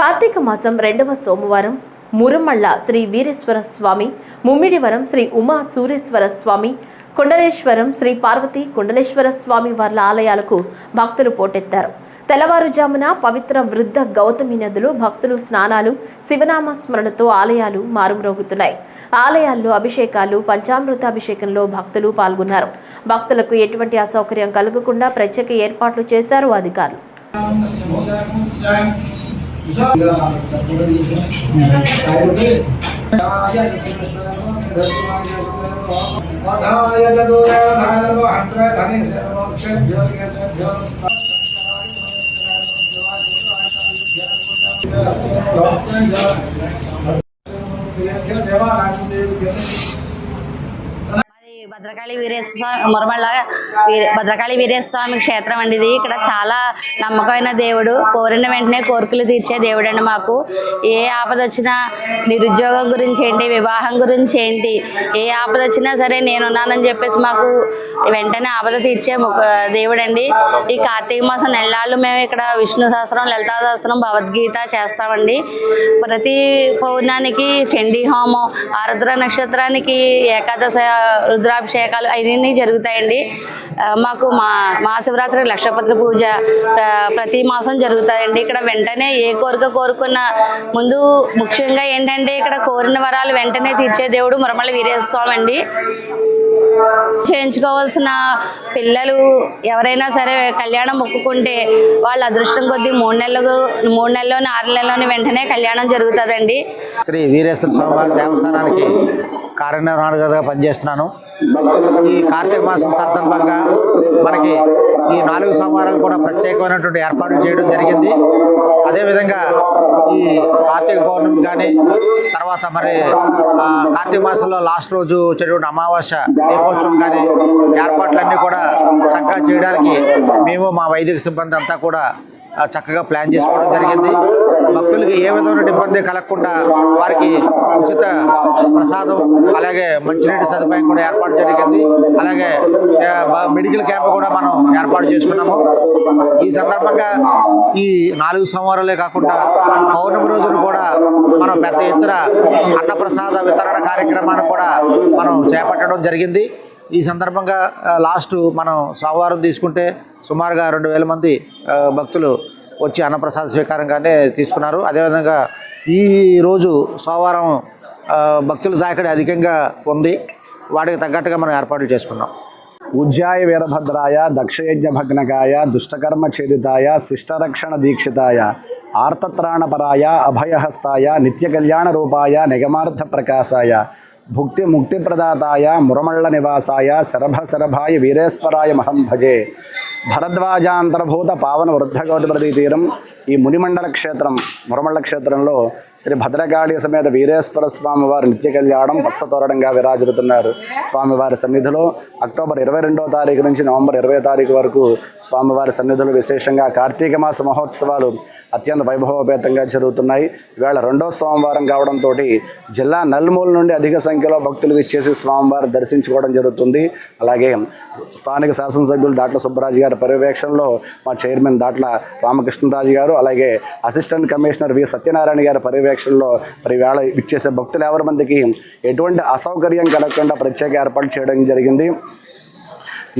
కార్తీక మాసం రెండవ సోమవారం మురమళ్ళ శ్రీ వీరేశ్వర స్వామి ముమ్మిడివరం శ్రీ ఉమా సూరేశ్వర స్వామి కొండలేశ్వరం శ్రీ పార్వతి కొండలేశ్వర స్వామి వార్ల ఆలయాలకు భక్తులు పోటెత్తారు. తెల్లవారుజామున పవిత్ర వృద్ధ గౌతమి నదులు భక్తులు స్నానాలు శివనామ స్మరణతో ఆలయాలు మారుమ్రోగుతున్నాయి. ఆలయాల్లో అభిషేకాలు పంచామృత అభిషేకంలో భక్తులు పాల్గొన్నారు. భక్తులకు ఎటువంటి అసౌకర్యం కలగకుండా ప్రత్యేక ఏర్పాట్లు చేశారు అధికారులు. अधाय चतुराधानवहन्त्र धने सर्वक्षज्योतिकसर्वोत्तम देवानां देव्यः భద్రకాళి వీరేశ్వర స్వామి మురమళ్ళ భద్రకాళి వీరేశ్వర స్వామి క్షేత్రం అండి ఇది. ఇక్కడ చాలా నమ్మకమైన దేవుడు. కోరిన వెంటనే కోరికలు తీర్చే దేవుడు అండి మాకు. ఏ ఆపద వచ్చినా నిరుద్యోగం గురించి ఏంటి వివాహం గురించి ఏంటి ఏ ఆపద వచ్చినా సరే నేనున్నానని చెప్పేసి మాకు వెంటనే ఆపద తీర్చే దేవుడండి. ఈ కార్తీక మాసం నెలలు మేము ఇక్కడ విష్ణు సహస్రం లలితా సహస్రం భగవద్గీత చేస్తామండి. ప్రతి పౌర్ణానికి చండీ హోమం ఆరుద్ర నక్షత్రానికి ఏకాదశ రుద్రాభిషేకాలు అవన్నీ జరుగుతాయండి. మాకు మా మహాశివరాత్రి లక్షపత్రి పూజ ప్రతి మాసం జరుగుతాయండి. ఇక్కడ వెంటనే ఏ కోరిక కోరుకున్న ముందు ముఖ్యంగా ఏంటంటే ఇక్కడ కోరిన వరాలు వెంటనే తీర్చే దేవుడు మురమల వీరేశ్వర అండి చేయించుకోవాల్సిన పిల్లలు ఎవరైనా సరే కళ్యాణం మొక్కుకుంటే వాళ్ళ అదృష్టం కొద్దీ మూడు నెలలు మూడు నెలలోని ఆరు నెలలోని వెంటనే కళ్యాణం జరుగుతుందండి. శ్రీ వీరేశ్వర స్వామివారి దేవస్థానానికి కార్యనిర్వహణగా పనిచేస్తున్నాను. ఈ కార్తీక మాసం సందర్భంగా మనకి ఈ నాలుగు సోమవారాలు కూడా ప్రత్యేకమైనటువంటి ఏర్పాట్లు చేయడం జరిగింది. అదేవిధంగా ఈ కార్తీక పౌర్ణమి కానీ తర్వాత మరి కార్తీక మాసంలో లాస్ట్ రోజు వచ్చేటువంటి అమావాస్య దీపోత్సవం కానీ ఏర్పాట్లన్నీ కూడా చక్కగా చేయడానికి మేము మా వైదిక సిబ్బంది అంతా కూడా చక్కగా ప్లాన్ చేసుకోవడం జరిగింది. భక్తులకి ఏ విధమైన ఇబ్బంది కలగకుండా వారికి ఉచిత ప్రసాదం అలాగే మంచినీటి సదుపాయం కూడా ఏర్పాటు జరిగింది. అలాగే మెడికల్ క్యాంప్ కూడా మనం ఏర్పాటు చేసుకున్నాము. ఈ సందర్భంగా ఈ నాలుగు సోమవారాలే కాకుండా పౌర్ణమి రోజున కూడా మనం పెద్ద ఎత్తున అన్నప్రసాద వితరణ కార్యక్రమాన్ని కూడా మనం చేపట్టడం జరిగింది. ఈ సందర్భంగా లాస్ట్ మనం సోమవారం తీసుకుంటే సుమారుగా రెండు వేల మంది భక్తులు వచ్చి అన్నప్రసాద స్వీకారంగానే తీసుకున్నారు. అదేవిధంగా ఈ రోజు సోమవారం భక్తుల దాకడి అధికంగా ఉంది. వాటికి తగ్గట్టుగా మనం ఏర్పాట్లు చేసుకున్నాం. ఉజ్జాయ వీరభద్రాయ దక్షయజ్ఞ భగ్నకాయ దుష్టకర్మ ఛేదితాయ శిష్టరక్షణ దీక్షితాయ ఆర్తత్రాణపరాయ అభయహస్తాయ నిత్య కళ్యాణ రూపాయ నిగమార్థ ప్రకాశాయ భుక్తి ముక్తి ప్రదాతాయ మురమళ్ళ నివాసాయ శరభ శరభాయ వీరేశ్వరాయ మహం భజే. భరద్వాజాంతర్భూత పావన వృద్ధ గౌతమృతి తీరం. ఈ మునిమండల క్షేత్రం మురమండల క్షేత్రంలో శ్రీ భద్రకాళి సమేత వీరేశ్వర స్వామి వారి నిత్య కళ్యాణం పచ్చతోరణంగా విరాజిల్లుతున్నారు. స్వామివారి సన్నిధిలో అక్టోబర్ ఇరవై రెండవ తారీఖు నుంచి నవంబర్ ఇరవై తారీఖు వరకు స్వామివారి సన్నిధులు విశేషంగా కార్తీక మాస మహోత్సవాలు అత్యంత వైభవోపేతంగా జరుగుతున్నాయి. ఇవాళ రెండో సోమవారం కావడంతో జిల్లా నల్మూల నుండి అధిక సంఖ్యలో భక్తులు విచ్చేసి స్వామివారి దర్శించుకోవడం జరుగుతుంది. అలాగే స్థానిక శాసనసభ్యులు దాట్ల సుబ్బరాజు గారి పర్యవేక్షణలో మా చైర్మన్ దాట్ల రామకృష్ణరాజు గారు అలాగే అసిస్టెంట్ కమిషనర్ వి సత్యనారాయణ గారి పర్యవేక్షణలో మరి వేళ ఇచ్చేసే భక్తులు ఎవరి మందికి ఎటువంటి అసౌకర్యం కలగకుండా ప్రత్యేక ఏర్పాటు చేయడం జరిగింది.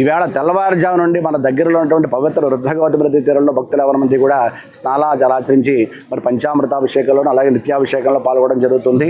ఈవేళ తెల్లవారుజాము నుండి మన దగ్గరలో ఉన్నటువంటి పవిత్ర వృద్ధగౌతమృతి తీరంలో భక్తులు ఎవరి మంది కూడా స్నానాలు జలాచరించి మరి పంచామృతాభిషేకంలోనూ అలాగే నిత్యాభిషేకంలో పాల్గొనడం జరుగుతుంది.